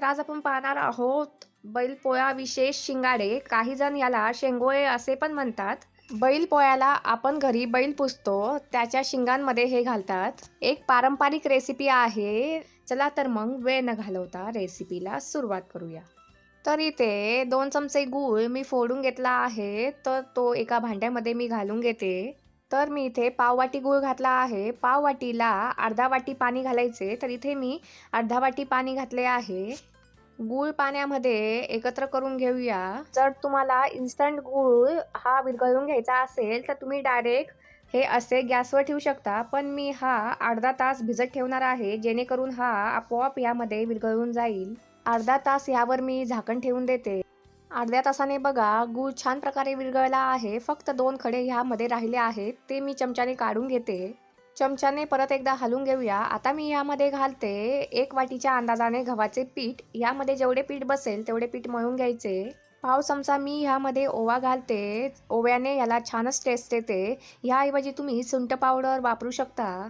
तर आज आपण पाहणार आहोत बैलपोळा विशेष शिंगाडे. काही जण याला शेंगोळे असे पण म्हणतात. बैलपोळ्याला आपण घरी बैल पुसतो त्याच्या शिंगांमध्ये हे घालतात. एक पारंपरिक रेसिपी आहे. चला तर मग वेळ न घालवता रेसिपीला सुरुवात करूया. तर इथे दोन चमचे गूळ मी फोडून घेतला आहे. तर तो एका भांड्यामध्ये मी घालून घेते. तर मी इथे पाववाटी गूळ घातला आहे. पाववाटीला अर्धा वाटी पाणी घालायचे. तर इथे मी अर्धा वाटी पाणी घातले आहे. गूळ पाण्यामध्ये एकत्र करून घेऊया. जर तुम्हाला इन्स्टंट गूळ हा विरघळून घ्यायचा असेल तर तुम्ही डायरेक्ट हे असे गॅसवर ठेवू शकता. पण मी हा अर्धा तास भिजत ठेवणार आहे जेणेकरून हा आपोआप यामध्ये विरघळून जाईल. अर्धा तास यावर मी झाकण ठेवून देते. अर्ध्या तासाने बघा गूळ छान प्रकारे विरघळला आहे. फक्त दोन खडे ह्यामध्ये राहिले आहेत ते मी चमच्याने काढून घेते. चमच्याने परत एकदा हलवून घेऊया. आता मी यामध्ये घालते एक वाटीच्या अंदाजाने गव्हाचे पीठ. यामध्ये जेवढे पीठ बसेल तेवढे पीठ मळून घ्यायचे. पाव चमचा मी ह्यामध्ये ओवा घालते. ओव्याने याला छानच टेस्ट येते. ह्याऐवजी तुम्ही सुंठ पावडर वापरू शकता.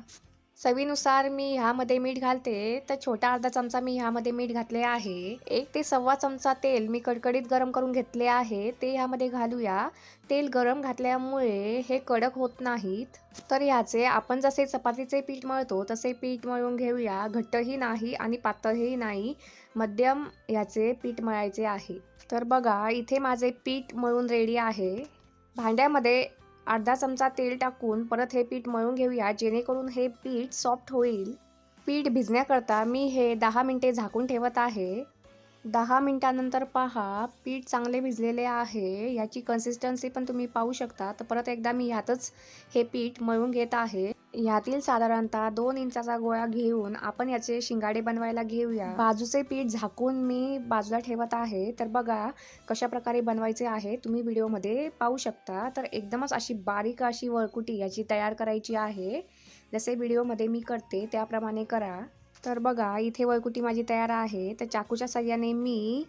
चवीनुसार मी ह्यामध्ये मीठ घालते. तर छोटा अर्धा चमचा मी ह्यामध्ये मीठ घातले आहे. एक ते सव्वा चमचा तेल मी कडकडीत गरम करून घेतले आहे. ते ह्यामध्ये घालूया. तेल गरम घातल्यामुळे हे कडक होत नाहीत. तर ह्याचे आपण जसे चपातीचे पीठ मळतो तसे पीठ मळून घेऊया. घट्टही नाही आणि पातळही नाही. मध्यम ह्याचे पीठ मळायचे आहे. तर बघा इथे माझे पीठ मळून रेडी आहे. भांड्यामध्ये अर्धा चमचा तेल टाकून परत हे पीठ मळून घेऊया जेणेकरून हे पीठ सॉफ्ट होईल. पीठ भिजण्याकरता मी हे दहा मिनटे झाकून ठेवत आहे. दहा मिनटानंतर पहा पीठ चांगले भिजलेले आहे. याची कन्सिस्टन्सी पण तुम्ही पाहू शकता. तर परत एकदा मी ह्यातच हे पीठ मळून घेत आहे. ह्यातील साधारणतः दोन इंचाचा गोळा घेऊन आपण याचे शिंगाडे बनवायला घेऊया. बाजूचे पीठ झाकून मी बाजूला ठेवत आहे. तर बघा कशा प्रकारे बनवायचे आहे. तुम्ही व्हिडिओमध्ये पाहू शकता. तर एकदमच अशी बारीक अशी वळकुटी याची तयार करायची आहे. जसे व्हिडिओमध्ये मी करते त्याप्रमाणे करा. तर बघा इथे वळकुटी माझी तयार आहे. तर चाकूच्या सहाय्याने मी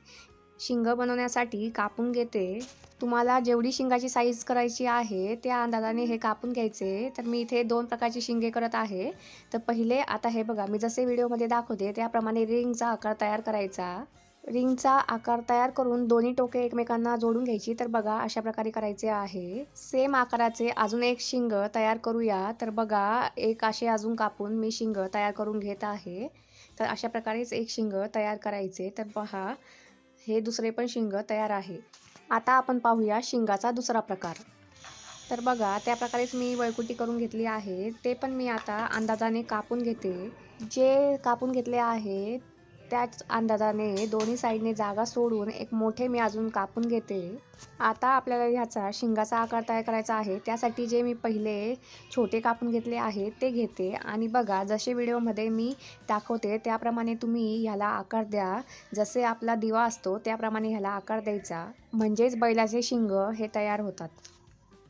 शिंग बनवण्यासाठी कापून घेते. तुम्हाला जेवढी शिंगाची साईज करायची आहे त्या अंदाजाने हे कापून घ्यायचे. तर मी इथे दोन प्रकारचे शिंगे करत आहे. तर पहिले आता हे बघा मी जसे व्हिडिओमध्ये दाखवते त्याप्रमाणे रिंगचा आकार तयार करायचा. रिंगचा आकार तयार करून दोन्ही टोके एकमेकांना जोडून घ्यायची. तर बघा अशा प्रकारे करायचे आहे. सेम आकाराचे अजून एक शिंग तयार करूया. तर बघा एक असे अजून कापून मी शिंग तयार करून घेत आहे. तर अशा प्रकारेच एक शिंग तयार करायचे. तर पहा हे दुसरे पण शिंग तयार आहे. आता आपण पाहूया शिंगाचा दुसरा प्रकार. तर बघा त्या प्रकारेच मी वळकुटी करून घेतली आहे. ते पण मी आता अंदाजाने कापून घेते. जे कापून घेतले आहे त्याच अंदाजाने दोन्ही साईडने जागा सोडून एक मोठे मी अजून कापून घेते. आता आपल्याला ह्याचा शिंगाचा आकार तयार करायचा आहे. त्यासाठी जे मी पहिले छोटे कापून घेतले आहे ते घेते. आणि बघा जसे व्हिडिओमध्ये मी दाखवते त्याप्रमाणे तुम्ही ह्याला आकार द्या. जसे आपला दिवा असतो त्याप्रमाणे ह्याला आकार द्यायचा. म्हणजेच बैलाचे शिंग हे तयार होतात.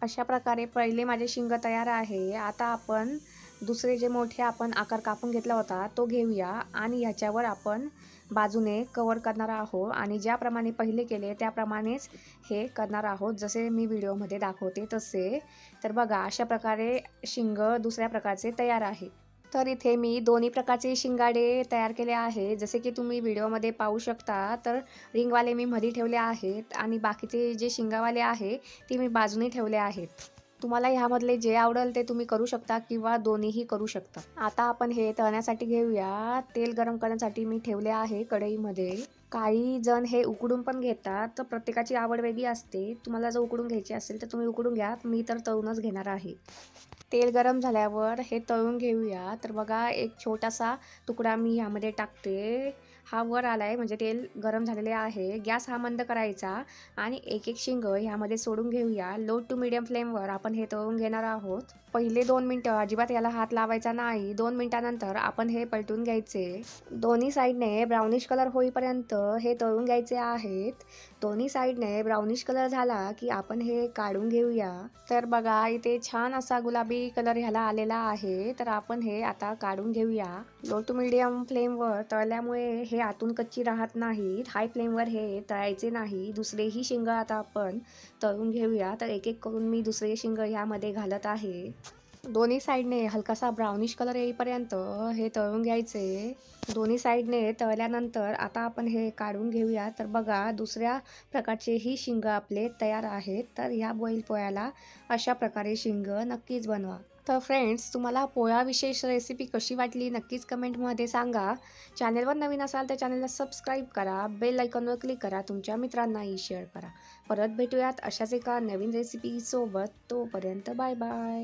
अशा प्रकारे पहिले माझे शिंग तयार आहे. आता आपण दुसरे जे मोठे आपण आकार कापून घेतला होता तो घेऊया. आणि ह्याच्यावर आपण बाजूने कवर करणार आहोत. आणि ज्याप्रमाणे पहिले केले त्याप्रमाणेच हे करणार आहोत. जसे मी व्हिडिओमध्ये दाखवते तसे. तर बघा अशा प्रकारे शिंग दुसऱ्या प्रकारचे तयार आहे. तर इथे मी दोन्ही प्रकारचे शिंगाडे तयार केले आहे. जसे की तुम्ही व्हिडिओमध्ये पाहू शकता तर रिंगवाले मी मध्ये ठेवले आहेत. आणि बाकीचे जे शिंगावाले आहे ते मी बाजूने ठेवले आहेत. तुम्हाला ह्यामधले जे आवडेल ते तुम्ही करू शकता किंवा दोन्हीही करू शकता. आता आपण हे तळण्यासाठी घेऊया. तेल गरम करण्यासाठी मी ठेवले आहे कढईमध्ये. काही जण हे उकडून पण घेतात तर प्रत्येकाची आवड वेगळी असते. तुम्हाला जर उकडून घ्यायची असेल तर तुम्ही उकडून घ्या. मी तर तळूनच घेणार आहे. तेल गरम झाल्यावर हे तळून घेऊया. तर बघा एक छोटासा तुकडा मी ह्यामध्ये टाकते. हा वर आला आहे म्हणजे तेल गरम झालेले आहे. गॅस हा मंद करायचा आणि एक एक शिंग ह्यामध्ये सोडून घेऊया. लो टू मिडियम फ्लेमवर आपण हे तळून घेणार आहोत. पहिले दोन मिनटं अजिबात याला हात लावायचा नाही. दोन मिनटानंतर आपण हे पलटून घ्यायचे. दोन्ही साईडने ब्राउनिश कलर होईपर्यंत हे तळून घ्यायचे आहेत. दोन्ही साईडने ब्राउनिश कलर झाला की आपण हे काढून घेऊया. तर बघा इथे छान असा गुलाबी कलर ह्याला आलेला आहे. तर आपण हे आता काढून घेऊया. लो टू मिडियम फ्लेमवर तळल्यामुळे हे आतून कच्ची राहत नाहीत. हाय फ्लेमवर हे तळायचे नाही. दुसरेही शिंग आता आपण तळून घेऊया. तर एक एक करून मी दुसरे शिंग ह्यामध्ये घालत आहे. दोन्ही साईडने हलकासा ब्राउनिश कलर येईपर्यंत हे तळून घ्यायचे. दोन्ही साईडने तळल्यानंतर आता आपण हे काढून घेऊया. तर बघा दुसऱ्या प्रकारचे ही शिंग आपले तयार आहेत. तर ह्या बैल पोळ्याला अशा प्रकारे शिंग नक्कीच बनवा. तर फ्रेंड्स तुम्हाला पोळ्याविषयी रेसिपी कशी वाटली नक्कीच कमेंटमध्ये सांगा. चॅनलवर नवीन असाल तर चॅनलला सबस्क्राईब करा. बेल आयकॉनवर क्लिक करा. तुमच्या मित्रांनाही शेअर करा. परत भेटूयात अशाच एका नवीन रेसिपीसोबत तोपर्यंत बाय बाय